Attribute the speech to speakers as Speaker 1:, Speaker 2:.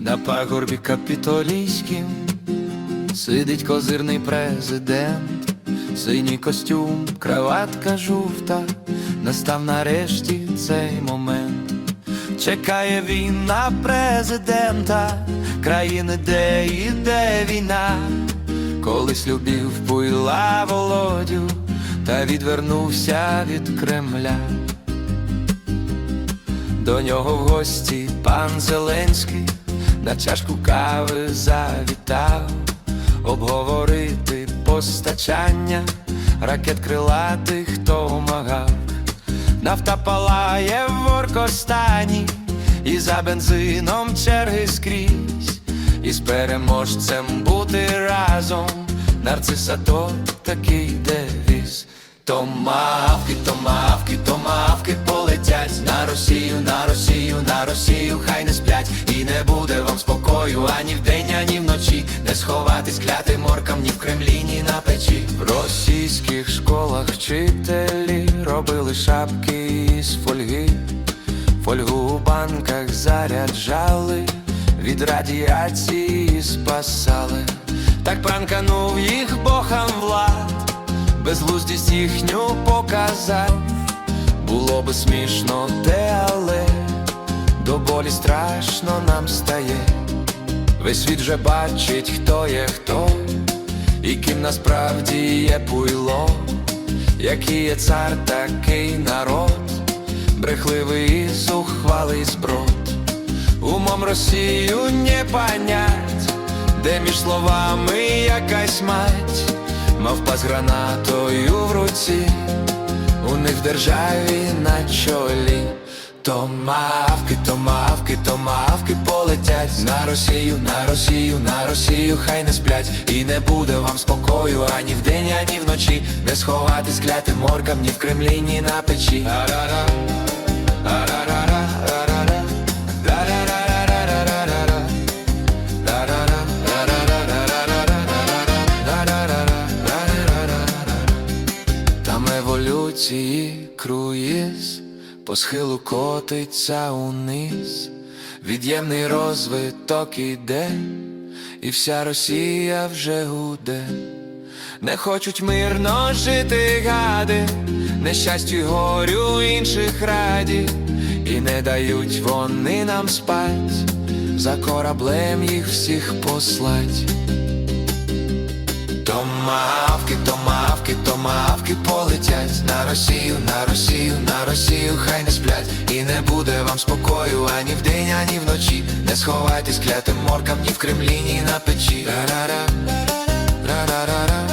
Speaker 1: На пагорбі капітолійським сидить козирний президент, синій костюм, краватка жовта, настав нарешті цей момент. Чекає він на президента, країни, де іде війна, колись любив пила володю, та відвернувся від Кремля. До нього в гості пан Зеленський на чашку кави завітав, обговорити постачання ракет крилатих томагав. Нафта палає в Оркостані, і за бензином черги скрізь, і з переможцем бути разом. Нарциса то такий девіз. Томавки, томавки, томавки полетять на Росію, на Росію, на Росію, хай не сплять, і не буде вам спокою ані вдень, ані вночі. Не сховатись клятим оркам ні в Кремлі, ні на печі. В російських школах вчителі робили шапки із фольги, фольгу у банках заряджали, від радіації спасали. Так пранканув їх богам влад. Безглуздість їхню показав, було би смішно, те, але до болі страшно нам стає. Весь світ вже бачить, хто є хто, і ким насправді є пуйло, який є цар, такий народ, брехливий і зухвалий зброд. Умом Росію не понять, де між словами якась мать, мавпа з гранатою в руці, у них в державі на чолі. То мавки, то мавки, то мавки полетять на Росію, на Росію, на Росію, хай не сплять, і не буде вам спокою ані вдень, ані вночі, не сховатись клятим моркам, ні в Кремлі, ні на печі. А-ра-ра, а-ра-ра-ра, а-ра-ра, да-ра-ра-ра-ра-ра-ра. Там еволюції круїз, по схилу котиться униз, від'ємний розвиток іде, і вся Росія вже гуде. Не хочуть мирно жити гади, нещастю горю інших раді, і не дають вони нам спать, за кораблем їх всіх послать. То мавки, то Росію, на Росію, на Росію, хай не сплять, і не буде вам спокою ані вдень, ані вночі. Не сховайтесь клятим моркам ні в Кремлі, ні на печі. Ра-ра-ра, ра-ра-ра,